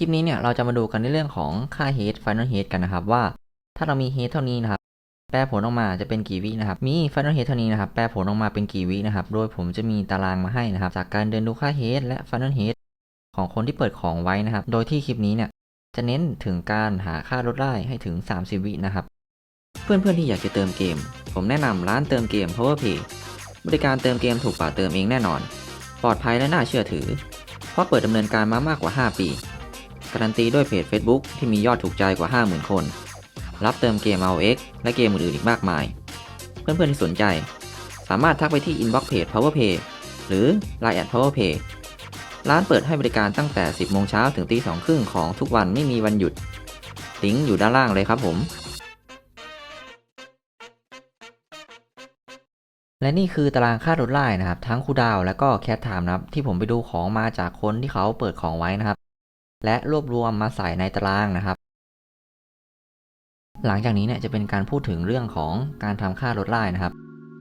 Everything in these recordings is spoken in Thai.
ลิปนี้เนี่ยเราจะมาดูกันในเรื่องของค่า head final head กันนะครับว่า ถ้าเรามี head เท่านี้นะครับแปลผลออกมาจะเป็นกี่วินะครับ มี final head เท่านี้นะครับแปลผลออกมาเป็นกี่วินะครับ โดยผมจะมีตารางมาให้นะครับ จากการเดินดูค่า head และ final head ของคนที่เปิดของไว้นะครับ โดยที่คลิปนี้เนี่ยจะเน้นถึงการหาค่าลดได้ให้ถึง 30 วินะครับ เพื่อนๆที่อยากจะเติมเกม ผมแนะนำร้านเติมเกม PowerPay บริการเติมเกมถูกกว่าเติมเองแน่นอน ปลอดภัยและน่าเชื่อถือ เพราะเปิดดำเนินการมามากกว่า 5 ปี การันตีด้วยเพจ Facebook ที่มียอดถูกใจกว่า 50,000 คน รับเติมเกม RX และเกมอื่นๆอีกมากมาย เพื่อนๆที่สนใจ สามารถทักไปที่ inbox page PowerPay หรือ Line at PowerPay ร้านเปิดให้บริการตั้งแต่ 10 โมงเช้าถึงตีสองครึ่งของทุกวันไม่มีวันหยุด ลิงก์อยู่ด้านล่างเลยครับผม และนี่คือตารางค่าลดไล่นะครับ ทั้งคูดาวและก็แคทไทม์นะครับ ที่ผมไปดูของมาจากคนที่เขาเปิดของไว้นะครับ และรวบรวมมาใส่ในตารางนะครับ หลังจากนี้เนี่ยจะเป็นการพูดถึงเรื่องของการทำค่าลดไล่นะครับ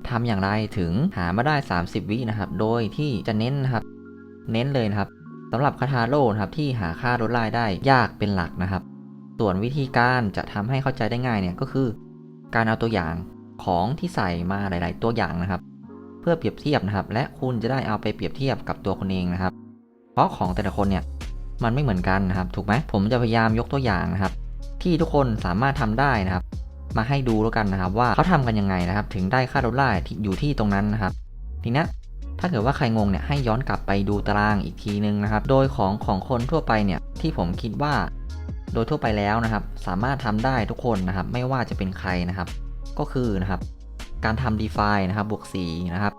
ทำอย่างไรถึงหามาได้ 30 วินะครับ โดยที่จะเน้นนะครับ เน้นเลยนะครับสำหรับคาทาโร่นะครับที่หาค่าลดไล่ได้ยากเป็นหลักนะครับ ส่วนวิธีการจะทำให้เข้าใจได้ง่ายเนี่ยก็คือ การเอาตัวอย่างของที่ใส่มาหลาย ๆ ตัวอย่างนะครับ เพื่อเปรียบเทียบนะครับ และคุณจะได้เอาไปเปรียบเทียบกับตัวคุณเองนะครับ เพราะของแต่ละคนเนี่ย มันไม่เหมือนกันนะครับ ถูกไหมผมจะพยายามยกตัวอย่างนะครับ ที่ทุกคนสามารถทำได้นะครับ มาให้ดูแล้วกันนะครับ ว่าเขาทำกันยังไงนะครับ ถึงได้ค่าดอลลาร์ที่อยู่ที่ตรงนั้นนะครับ ทีนี้ถ้าเกิดว่าใครงงเนี่ยให้ย้อนกลับไปดูตารางอีกทีนึงนะครับ โดยของของคนทั่วไปเนี่ยที่ผมคิดว่า โดยทั่วไปแล้วนะครับ สามารถทำได้ทุกคนนะครับ ไม่ว่าจะเป็นใครนะครับ ก็คือนะครับ การทำ d e f i นะครับบวก4นะครับ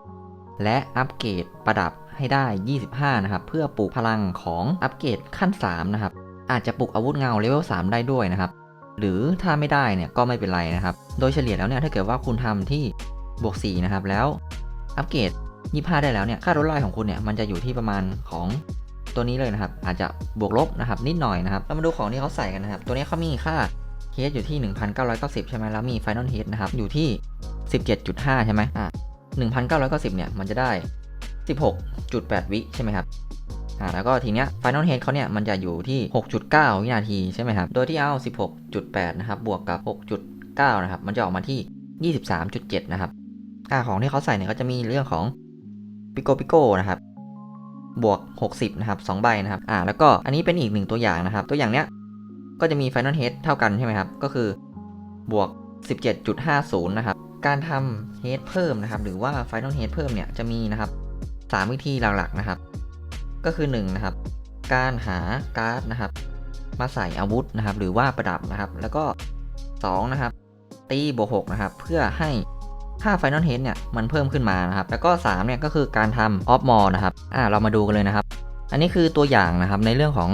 และอัปเกรดประดับ ให้ได้ 25 นะครับ เพื่อปลูกพลังของอัปเกรดขั้น 3 นะครับ อาจจะปลุกอาวุธเงาเลเวล 3 ได้ด้วยนะครับ หรือถ้าไม่ได้เนี่ยก็ไม่เป็นไรนะครับ โดยเฉลี่ยแล้วเนี่ยถ้าเกิดว่าคุณทำที่บวก 4 นะครับ แล้วอัปเกรด 25 ได้แล้วเนี่ย ค่าลดไล่ของคุณเนี่ยมันจะอยู่ที่ประมาณของตัวนี้เลยนะครับ อาจจะบวกลบนะครับนิดหน่อยนะครับเรามาดูของที่เขาใส่กันนะครับ ตัวนี้เขามีค่าเฮดอยู่ที่ 1,990 ใช่ไหมแล้วมี Final Head นะครับอยู่ที่ 17.5 ใช่ไหมอะ1,990 เนี่ยมันจะได้ 16.8 วิใช่ไหมครับอ่าแล้วก็ทีเนี้ย Final Head เขาเนี่ยมันจะอยู่ที่ 6.9 วินาทีใช่ไหมครับ โดยที่เอา 16.8 นะครับ บวกกับ 6.9 นะครับ มันจะออกมาที่ 23.7 นะครับอ่าของที่เขาใส่เนี่ยก็จะมีเรื่องของปิโกปิโกนะครับ บวก 60 นะครับ 2 ใบนะครับอ่าแล้วก็อันนี้เป็นอีกหนึ่งตัวอย่างนะครับ ตัวอย่างเนี้ยก็จะมี Final Head เท่ากันใช่ไหมครับ ก็คือบวก 17.50 นะครับ การทำ Head เพิ่มนะครับ หรือว่า Final Head เพิ่มเนี่ยจะมีนะครับ 3 วิธีหลักๆนะครับ ก็คือ1นะครับการหาการ์ดนะครับ มาใส่อาวุธนะครับ หรือว่าประดับนะครับ แล้วก็2นะครับตีบวก6นะครับ เพื่อให้ค่า Final Head เนี่ยมันเพิ่มขึ้นมานะครับ แล้วก็3เนี่ยก็คือการทำ Off m o r นะครับอ่าเรามาดูกันเลยนะครับ อันนี้คือตัวอย่างนะครับในเรื่องของ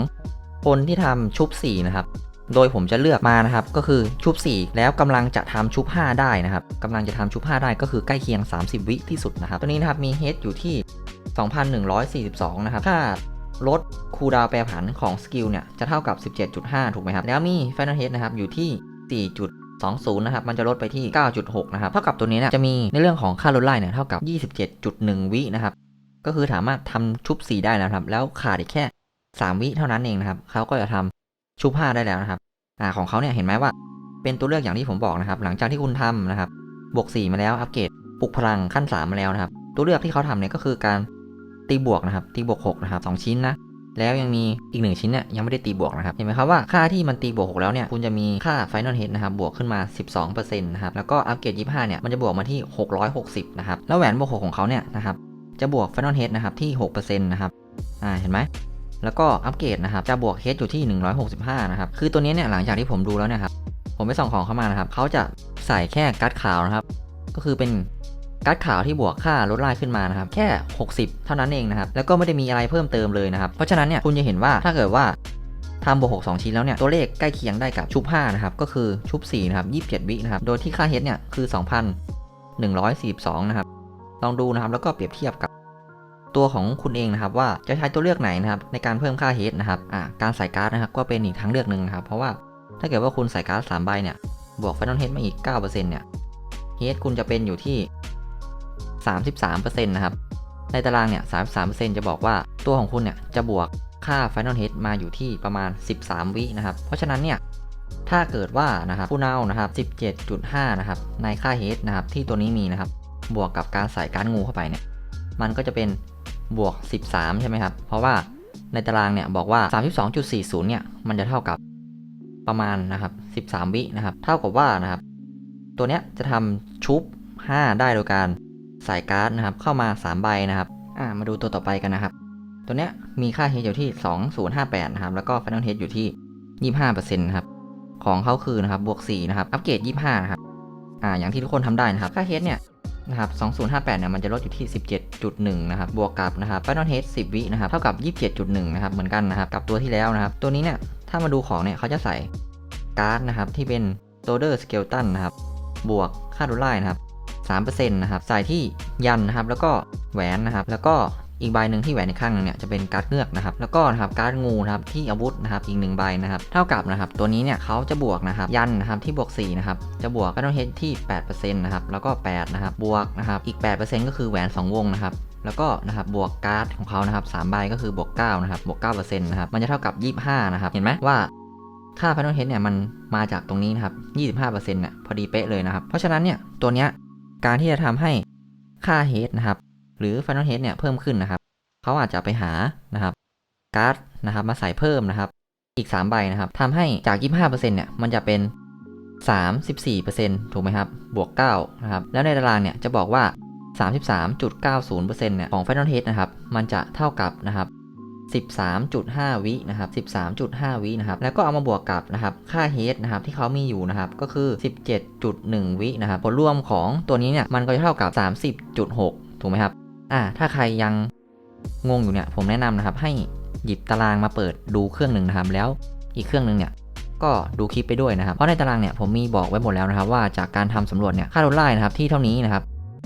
คนที่ทำชุบ4นะครับ โดยผมจะเลือกมานะครับ ก็คือชุบ 4 แล้วกำลังจะทำชุบ 5 ได้นะครับกำลังจะทำชุบ 5 ได้ก็คือใกล้เคียง 30 วิที่สุดนะครับ ตัวนี้นะครับมี Head อยู่ที่ 2,142 นะครับ ถ้าลดคูดาวแปรผันของสกิลเนี่ยจะเท่ากับ 17.5 ถูกไหมครับ แล้วมี Final Head นะครับอยู่ที่ 4.20 นะครับ มันจะลดไปที่ 9.6 นะครับ เท่ากับตัวนี้เนี่ยจะมีในเรื่องของค่าลดไล่เนี่ยเท่ากับ 27.1 วินะครับ ก็คือสามารถทำชุบ 4 ได้แล้วครับ แล้วขาดอีกแค่ 3 วิเท่านั้นเองนะครับ เขาก็จะทำ ชุบ5ได้แล้วนะครับ อ่าของเขาเนี่ยเห็นไหมว่า เป็นตัวเลือกอย่างที่ผมบอกนะครับ หลังจากที่คุณทำนะครับ บวก 4 มาแล้วอัปเกรดปลุกพลังขั้น 3 มาแล้วนะครับ ตัวเลือกที่เขาทำเนี่ยก็คือการตีบวกนะครับ ตีบวก6นะครับ2ชิ้นนะ แล้วยังมีอีก 1 ชิ้นเนี่ยยังไม่ได้ตีบวกนะครับ เห็นไหมครับว่าค่าที่มันตีบวก 6 แล้วเนี่ยคุณจะมีค่า Final Head นะครับบวกขึ้นมา 12%นะครับ แล้วก็อัปเกรด25 เนี่ยมันจะบวกมาที่ 660 นะครับ แล้วแหวนบวก 6 ของเขาเนี่ยนะครับจะบวก Final Head นะครับที่ 6%นะครับ อ่าเห็นไหม แล้วก็อัปเกรดนะครับ จะบวก Head อยู่ที่ 165 นะครับ คือตัวนี้เนี่ยหลังจากที่ผมดูแล้วเนี่ยครับ ผมไปส่องของเข้ามานะครับ เขาจะใส่แค่การ์ดขาวนะครับ ก็คือเป็นการ์ดขาวที่บวกค่าลดไล่ขึ้นมานะครับ แค่ 60 เท่านั้นเองนะครับ แล้วก็ไม่ได้มีอะไรเพิ่มเติมเลยนะครับ เพราะฉะนั้นเนี่ยคุณจะเห็นว่าถ้าเกิดว่าทำบวก6 2 ชิ้นแล้วเนี่ยตัวเลขใกล้เคียงได้กับชุบ5นะครับ ก็คือชุบ4นะครับ27 วินะครับ โดยที่ค่าเฮดเนี่ยคือ 2,142 นะครับ ลองดูนะครับ แล้วก็เปรียบเทียบกับ ตัวของคุณเองนะครับว่าจะใช้ตัวเลือกไหนนะครับในการเพิ่มค่าเฮดนะครับอ่าการใส่การ์ดนะครับก็เป็นอีกทางเลือกหนึ่งนะครับเพราะว่าถ้าเกิดว่าคุณใส่การ์ด3ใบเนี่ยบวก Final Head มาอีก 9%เนี่ยเฮดคุณจะเป็นอยู่ที่ 33%นะครับในตารางเนี่ย 33%จะบอกว่าตัวของคุณเนี่ยจะบวกค่า Final Head มาอยู่ที่ประมาณ 13 วินะครับ เพราะฉะนั้นเนี่ย ถ้าเกิดว่านะครับผู้เน่านะครับ 17.5 นะครับ ในค่า Head นะครับที่ตัวนี้มีนะครับ บวกกับการใส่การงูเข้าไปเนี่ย มันก็จะเป็น บวก 13 ใช่ไหมครับ เพราะว่าในตารางเนี่ยบอกว่า 32.40 เนี่ย มันจะเท่ากับประมาณนะครับ 13 วินะครับ เท่ากับว่านะครับ ตัวเนี้ยจะทำชุบ 5 ได้โดยการใส่การ์ดนะครับ เข้ามา 3 ใบนะครับ อ่า มาดูตัวต่อไปกันนะครับ ตัวเนี้ยมีค่า H อยู่ที่ 2058 นะครับ แล้วก็ Final H อยู่ที่ 25%นะครับ ของเขาคือนะครับ บวก 4 นะครับ อัปเกรด 25 นะครับ อ่า อย่างที่ทุกคนทำได้นะครับ ค่า H เนี่ย นะครับ 2058 เนี่ย มันจะลดอยู่ที่ 17.1 นะครับ บวกกับนะครับ Final Head 10 วินะครับ เท่ากับ 27.1 นะครับ เหมือนกันนะครับ กับตัวที่แล้วนะครับ ตัวนี้เนี่ย ถ้ามาดูของเนี่ย เขาจะใส่การ์ดนะครับ ที่เป็น Solder Skeleton นะครับ บวกค่าดูไลนะครับ3%นะครับ ใส่ที่ยันนะครับ แล้วก็แหวนนะครับ แล้วก็ อีกใบหนึ่งที่แหวนในข้างเนี่ยจะเป็นการ์ดเงือกนะครับ แล้วก็นะครับการ์ดงูนะครับที่อาวุธนะครับอีกหนึ่งใบนะครับ เท่ากับนะครับตัวนี้เนี่ยเขาจะบวกนะครับยันนะครับที่บวก4นะครับจะบวกก็ต้องเฮดที่8%นะครับแล้วก็8นะครับบวกนะครับอีก 8%ก็คือแหวน 2 วงนะครับแล้วก็นะครับบวกการ์ดของเขานะครับ3ใบก็คือบวก9นะครับบวก9%นะครับมันจะเท่ากับ 25นะครับเห็นไหมว่าค่า Final Head เนี่ยมันมาจากตรงนี้นะครับ 25%เนี่ยพอดีเป๊ะเลยนะครับ เพราะฉะนั้นเนี่ยตัวเนี้ยการที่จะทำให้ค่า Head นะครับ หรือ Final Head เนี่ยเพิ่มขึ้นนะครับเขาอาจจะไปหานะครับการ์ดนะครับมาใส่เพิ่มนะครับ อีก 3 ใบนะครับทำให้จาก 25%เนี่ยมันจะเป็น 34%ถูกไหมครับ บวก 9 นะครับ แล้วในตารางเนี่ยจะบอกว่า 33.90%เนี่ยของ Final Head นะครับ มันจะเท่ากับนะครับ13.5 วินะครับ 13.5 วินะครับ แล้วก็เอามาบวกกับนะครับ ค่า Head นะครับที่เขามีอยู่นะครับ ก็คือ 17.1 วินะครับ ผลรวมของตัวนี้เนี่ย มันก็จะเท่ากับ 30.6 ถูกไหมครับ อ่าถ้าใครยังงงอยู่เนี่ย ผมแนะนำนะครับ ให้หยิบตารางมาเปิดดูเครื่องหนึ่งนะครับแล้วอีกเครื่องหนึ่งเนี่ยก็ดูคลิปไปด้วยนะครับ เพราะในตารางเนี่ยผมมีบอกไว้หมดแล้วนะครับ ว่าจากการทำสำรวจเนี่ยค่าโดนไล่นะครับที่เท่านี้นะครับ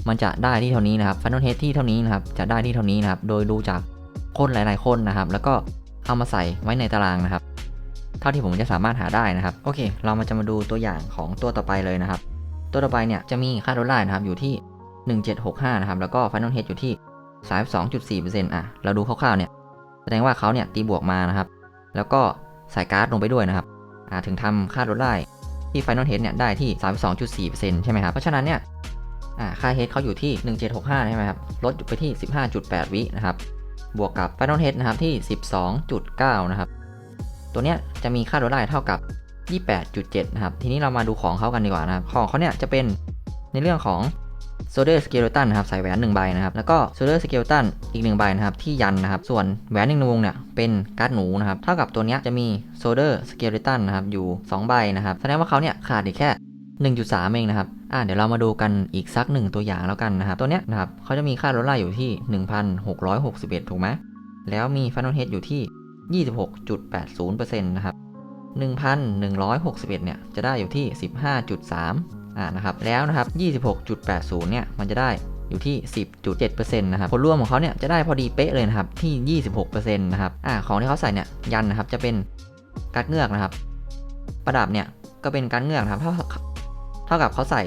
มันจะได้ที่เท่านี้นะครับฟันนเฮดที่เท่านี้นะครับจะได้ที่เท่านี้นะครับ โดยดูจากคนหลาย ๆ คนนะครับ แล้วก็เอามาใส่ไว้ในตารางนะครับ เท่าที่ผมจะสามารถหาได้นะครับ โอเค เรามาจะมาดูตัวอย่างของตัวต่อไปเลยนะครับ ตัวต่อไปเนี่ยจะมีค่าโดนไล่นะครับอยู่ที่ 1765 นะครับ แล้วก็ Final Head อยู่ที่ 32.4%อะ เราดูคร่าวๆ เนี่ย แสดงว่าเขาเนี่ยตีบวกมานะครับ แล้วก็ใส่การ์ดลงไปด้วยนะครับ อ่า ถึงทำค่าลดไล่ที่ Final Head เนี่ยได้ที่ 32.4%ใช่ไหมครับ เพราะฉะนั้นเนี่ย อ่า ค่า Head เขาอยู่ที่ 1765 ใช่ไหมครับ ลดไปที่ 15.8 วินะครับ บวกกับ Final Head นะครับที่ 12.9 นะครับ ตัวเนี้ยจะมีค่าลดไล่เท่ากับ 28.7 นะครับ ทีนี้เรามาดูของเขากันดีกว่านะครับ ของเขาเนี่ยจะเป็นในเรื่องของ โซเดอร์สเกลตันนะครับใส่แหวน1ใบนะครับแล้วก็โซเดอร์สเกลตันอีก1ใบนะครับที่ยันนะครับส่วนแหวนหนึ่งวงเนี่ยเป็นการ์ดหนูนะครับเท่ากับตัวนี้จะมีโซเดอร์สเกลตันนะครับอยู่ 2 ใบนะครับแสดงว่าเขาเนี่ยขาดอีกแค่ 1.3 เองนะครับอ่าเดี๋ยวเรามาดูกันอีกสักหนึ่งตัวอย่างแล้วกันนะครับตัวเนี้ยนะครับเขาจะมีค่าลดไล่อยู่ที่ 1,661 ถูกไหมแล้วมีฟันนอลเฮดอยู่ที่ 26.80%นะครับ1,161 เนี่ยจะได้อยู่ที่ 15.3 อ่านะครับแล้วนะครับ 26.80 เนี่ยมันจะได้อยู่ที่ 10.7%นะครับผลรวมของเขาเนี่ยจะได้พอดีเป๊ะเลยนะครับที่ 26%นะครับอ่าของที่เขาใส่เนี่ยยันนะครับจะเป็นการ์ดเงือกนะครับ ประดับเนี่ยก็เป็นการดเงือกนะครับเท่าเท่ากับเขาใส่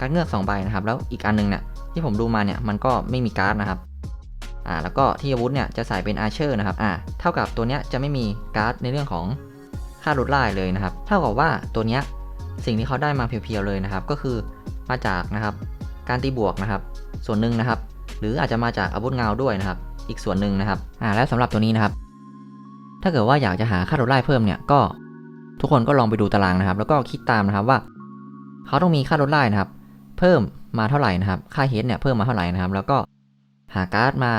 การดเงือก2ใบนะครับแล้วอีกอันนึงเนี่ยที่ผมดูมาเนี่ยมันก็ไม่มีการ์ดนะครับอ่าแล้วก็ที่อาวุธเนี่ยจะใส่เป็นอาร์เชอร์นะครับอ่าเท่ากับตัวเนี้ยจะไม่มีการ์ดในเรื่องของค่าลดไล่เลยนะครับ เท่ากับว่าตัวเนี้ย สิ่งที่เขาได้มาเพียวๆเลยนะครับ ก็คือมาจากนะครับการตีบวกนะครับ ส่วนหนึ่งนะครับ หรืออาจจะมาจากอาวุธเงาด้วยนะครับ อีกส่วนหนึ่งนะครับอ่าและสำหรับตัวนี้นะครับ ถ้าเกิดว่าอยากจะหาค่าลดไล่เพิ่มเนี่ยก็ทุกคนก็ลองไปดูตารางนะครับ แล้วก็คิดตามนะครับว่า เขาต้องมีค่าลดไล่นะครับ เพิ่มมาเท่าไหร่นะครับ ค่าเฮดเนี่ยเพิ่มมาเท่าไหร่นะครับ แล้วก็หาการ์ดมา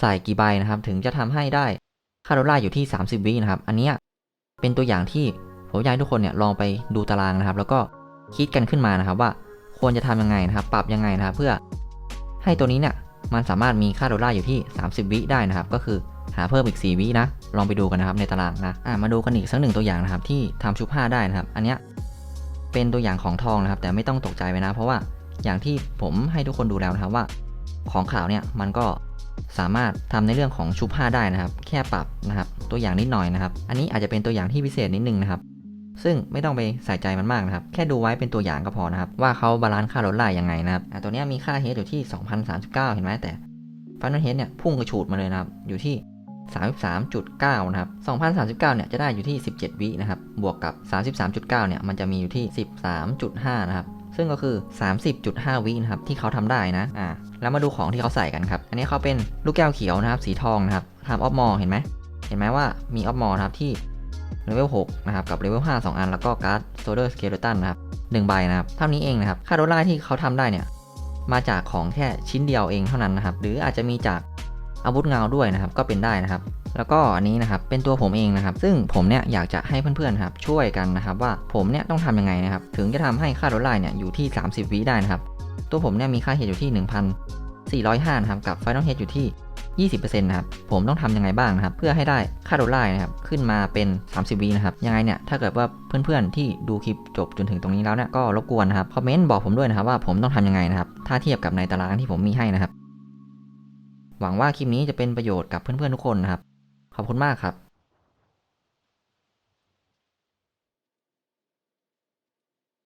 ใส่กี่ใบนะครับ ถึงจะทำให้ได้ค่าลดไล่อยู่ที่ 30 วินะครับ อันนี้เป็นตัวอย่างที่ ผมอยากให้ทุกคนเนี่ยลองไปดูตารางนะครับ แล้วก็คิดกันขึ้นมานะครับว่าควรจะทำยังไงนะครับ ปรับยังไงนะครับเพื่อให้ตัวนี้เนี่ยมันสามารถมีค่าดอลลาร์อยู่ที่ 30 วิได้นะครับ ก็คือหาเพิ่มอีก 4 วินะ ลองไปดูกันนะครับในตารางนะอะมาดูกันอีกสักหนึ่งตัวอย่างนะครับ ที่ทำชุบผ้าได้นะครับ อันเนี้ยเป็นตัวอย่างของทองนะครับ แต่ไม่ต้องตกใจไปนะ เพราะว่าอย่างที่ผมให้ทุกคนดูแล้วนะครับว่า ของขาวเนี่ยมันก็สามารถทำในเรื่องของชุบผ้าได้นะครับ แค่ปรับนะครับ ตัวอย่างนิดหน่อยนะครับ อันนี้อาจจะเป็นตัวอย่างที่พิเศษนิดนึงนะครับ ซึ่งไม่ต้องไปใส่ใจมันมากนะครับ แค่ดูไว้เป็นตัวอย่างก็พอนะครับ ว่าเขาบาลานซ์ค่าลดไล่ยังไงนะครับอะตัวนี้มีค่าเฮดอยู่ที่ 2039 เห็นไหมแต่ฟันน l เฮดเนี่ยพุ่งกระฉูดมาเลยนะครับ อยู่ที่ 33.9 นะครับ 2039 เนี่ยจะได้อยู่ที่ 17 วินะครับ บวกกับ 33.9 เนี่ยมันจะมีอยู่ที่ 13.5 นะครับซึ่งก็คือ 30.5 วินะครับที่เขาทำได้นะ อ่า แล้วมาดูของที่เขาใส่กันครับ อันนี้เขาเป็นลูกแก้วเขียวนะครับ สีทองนะครับทำออฟมอเห็นไหม เห็นไหมว่ามีออฟมอครับที่ เลเวล6นะครับกับเลเวล5 2 อัน แล้วก็การ์ดโซเดอร์สเกเลตันนะครับ1ใบนะครับ เท่านี้เองนะครับ ค่าโดลลาร์ที่เขาทำได้เนี่ย มาจากของแค่ชิ้นเดียวเองเท่านั้นนะครับ หรืออาจจะมีจากอาวุธเงาด้วยนะครับ ก็เป็นได้นะครับ แล้วก็อันนี้นะครับ เป็นตัวผมเองนะครับ ซึ่งผมเนี่ยอยากจะให้เพื่อนๆครับช่วยกันนะครับว่าผมเนี่ยต้องทำยังไงนะครับ ถึงจะทำให้ค่าโดลลาร์เนี่ยอยู่ที่ 30วิได้นะครับ ตัวผมเนี่ยมีค่าเฮดอยู่ที่ 1,405นะครับ กับไฟนอลเฮดอยู่ที่ 20%นะครับ ผมต้องทำยังไงบ้างนะครับ เพื่อให้ได้ค่าโดลลาร์นะครับ ขึ้นมาเป็น 30วินะครับ ยังไงเนี่ย ถ้าเกิดว่าเพื่อนๆที่ดูคลิปจบจนถึงตรงนี้แล้วเนี่ย ก็รบกวนนะครับ คอมเมนต์บอกผมด้วยนะครับว่าผมต้องทำยังไงนะครับ ถ้าเทียบกับในตารางที่ผมมีให้นะครับ หวังว่าคลิปนี้จะเป็นประโยชน์กับเพื่อนๆทุกคนนะครับ ขอบคุณมากครับ